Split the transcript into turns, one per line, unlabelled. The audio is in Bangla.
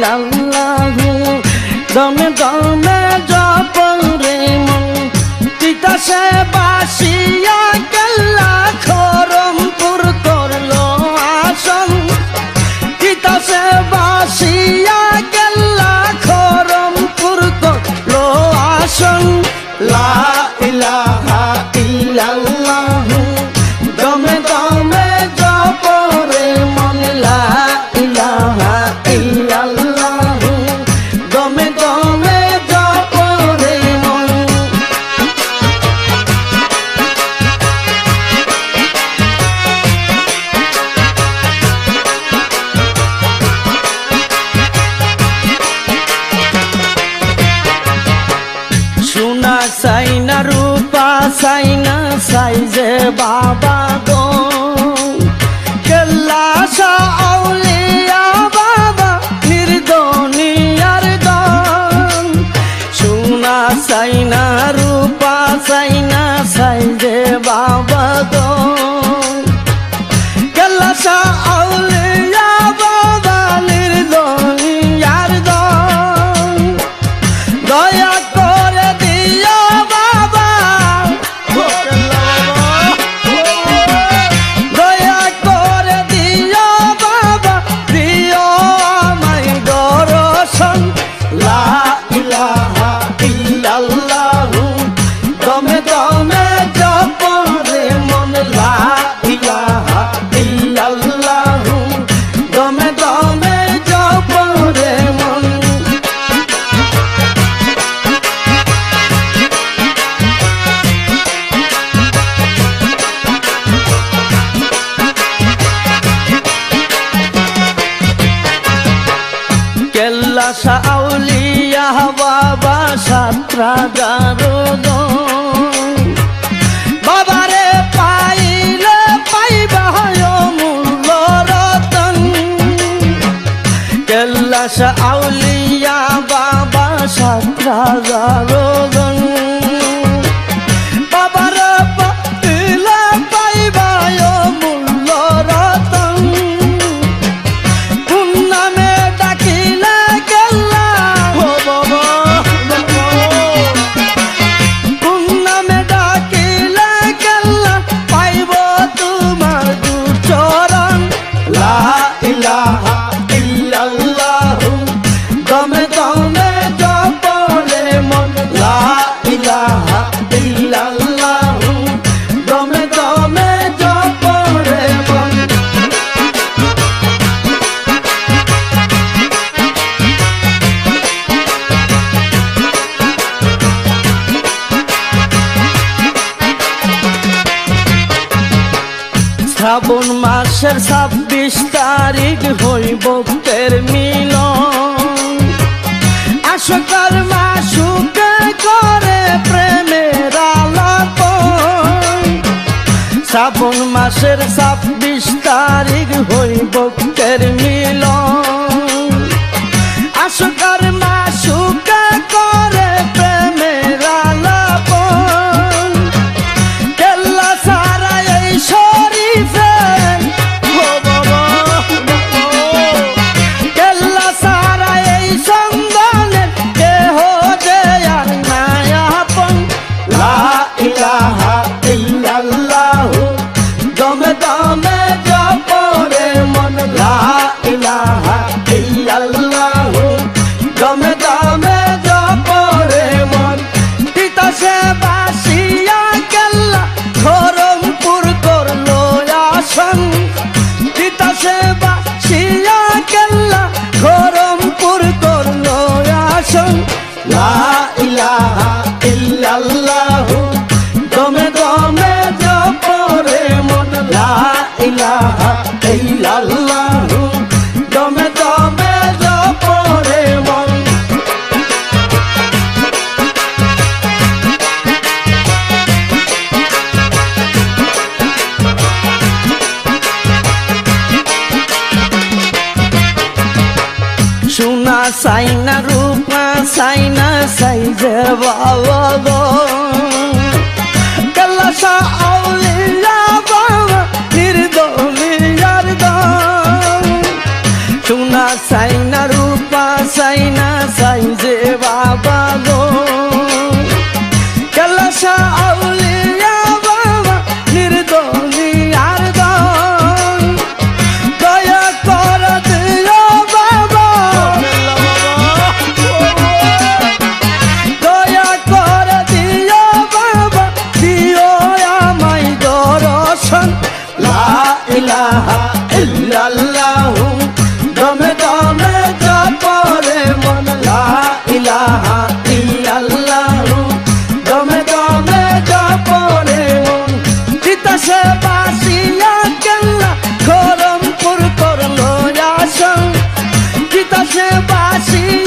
love চাই না চাই বাবা গো। রাজারো বাবারে পাইলে পাইবা হয় মূল্য রতন। কেল্লাস আউলিয়া বাবা সাত রাজারো শ্রাবণ মাসের ছাব্বিশ তারিখ হই বক্তের মিল আশকাল মাসুকে করে প্রেমের আলাপ শ্রাবণ মাসের ছাব্বিশ তারিখ হই বক্তের মিলন। সাইনা রূপা সাইনা সাইজে বাবা así.